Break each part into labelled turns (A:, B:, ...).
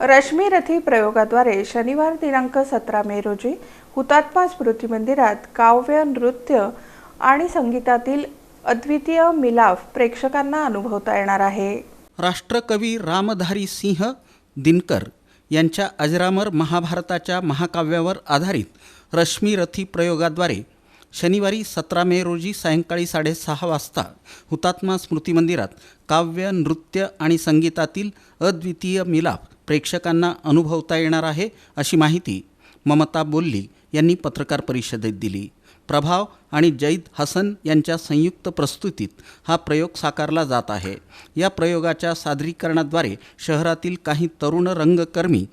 A: रश्मी रथी प्रयोगाद्वारे शनिवार दिनांक सतरा मे रोजी हुतात्मा स्मृती मंदिरात काव्य नृत्य आणि संगीतातील अद्वितीय मिलाफ प्रेक्षकांना अनुभवता येणार आहे.
B: राष्ट्रकवी रामधारी सिंह दिनकर यांच्या अजरामर महाभारताच्या महाकाव्यावर आधारित रश्मी रथी प्रयोगाद्वारे शनिवारी सतरा मे रोजी सायंकाळी साडेसहा वाजता हुतात्मा स्मृती मंदिरात काव्य नृत्य आणि संगीतातील अद्वितीय मिलाप प्रेक्षकांना अनुभवता येणार आहे अशी माहिती ममता बोल्ली यांनी पत्रकार परिषदेत दिली. प्रभाव आणि जैद हसन यांच्या संयुक्त प्रस्तुतीत हा प्रयोग साकारला जात आहे. या प्रयोगाच्या सादरीकरणाद्वारे शहरातील काही तरुण रंगकर्मी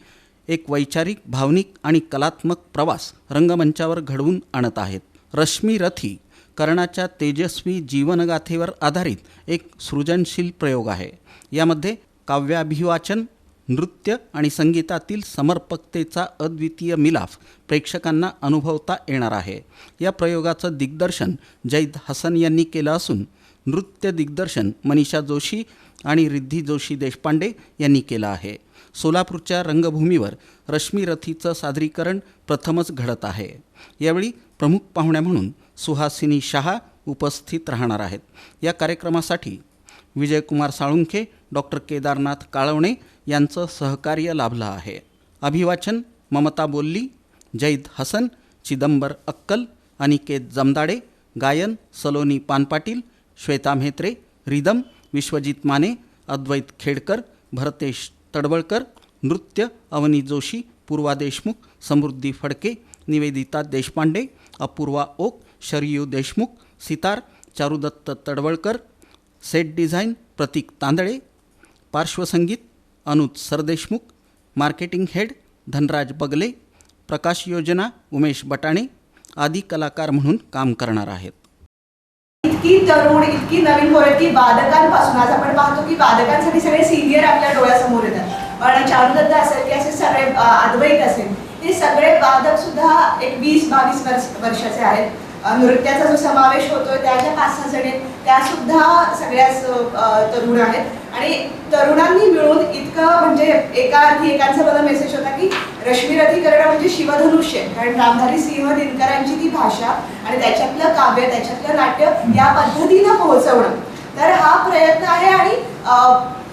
B: एक वैचारिक भावनिक आणि कलात्मक प्रवास रंगमंचावर घडवून आणत आहेत. रश्मी रथी कर्णाच्या तेजस्वी जीवनगाथेवर आधारित एक सृजनशील प्रयोग आहे. यामध्ये काव्याभिवाचन नृत्य आणि संगीतातील समर्पकतेचा अद्वितीय मिलाफ प्रेक्षकांना अनुभवता येणार आहे. या प्रयोगाचं दिग्दर्शन जैद हसन यांनी केलं असून नृत्य दिग्दर्शन मनीषा जोशी आणि रिद्धी जोशी देशपांडे यांनी केलं आहे. सोलापूरच्या रंगभूमीवर रश्मी रथीचं सादरीकरण प्रथमच घडत आहे. यावेळी प्रमुख पाहुण्या म्हणून सुहासिनी शहा उपस्थित राहणार आहेत. या कार्यक्रमासाठी विजयकुमार साळुंखे डॉक्टर केदारनाथ काळवणे यांचं सहकार्य लाभलं आहे. अभिवाचन ममता बोल्ली जैद हसन चिदंबर अक्कल अनिकेत जमदाडे गायन सलोनी पानपाटील श्वेता म्हेत्रे रिदम विश्वजित माने अद्वैत खेडकर भरतेश तडवळकर नृत्य अवनी जोशी पूर्वा देशमुख समृद्धी फडके निवेदिता देशपांडे अपूर्वा ओक शरयू देशमुख सितार चारुदत्त तडवळकर सेट डिझाईन प्रतीक तांदळे पार्श्वसंगीत अनुज सरदेशमुख मार्केटिंग हेड धनराज बगले प्रकाश योजना उमेश बटाणे आदी कलाकार म्हणून काम करणार आहेत.
C: इतकी तरुण इतकी नवीन पोरं की बालकांपासून आज आपण पाहतो की बालकांसाठी सगळे सिनियर आपल्या डोळ्यासमोर येतात. आणि चारुदत्त असेल की असे सगळे अद्वैत असेल ते सगळे वादक सुद्धा एक वीस बावीस वर्ष वर्षाचे आहेत. नृत्याचा जो समावेश होतोय त्या ज्या पाच सहा जण आहेत त्या सुद्धा सगळ्याच तरुण आहेत. आणि तरुणांनी मिळून इतकं म्हणजे एका आधी एकांचा मला मेसेज होता की रश्मीरथी करणं म्हणजे शिवधनुष्य कारण रामधारी सिंह दिनकरांची ती भाषा आणि त्याच्यातलं काव्य त्याच्यातलं नाट्य या पद्धतीनं पोहोचवणं. तर हा प्रयत्न आहे आणि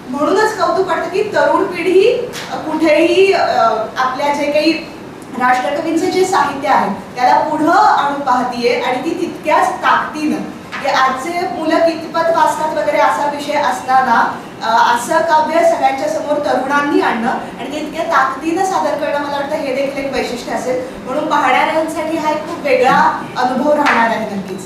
C: म्हणूनच कौतुक वाटतं की तरुण पिढी कुठेही आपल्या जे काही राष्ट्रकवींचं जे साहित्य आहे त्याला पुढं आणून पाहतीये आणि ती तितक्याच ताकदीनं. की आजचे मुलं कितपत वाचतात वगैरे असा विषय असताना असं काव्य सगळ्यांच्या समोर तरुणांनी आणणं आणि ते इतक्या ताकदीनं सादर करणं मला वाटतं हे देखील एक वैशिष्ट्य असेल. म्हणून पाहणाऱ्यांसाठी हा एक खूप वेगळा अनुभव राहणार आहे नक्कीच.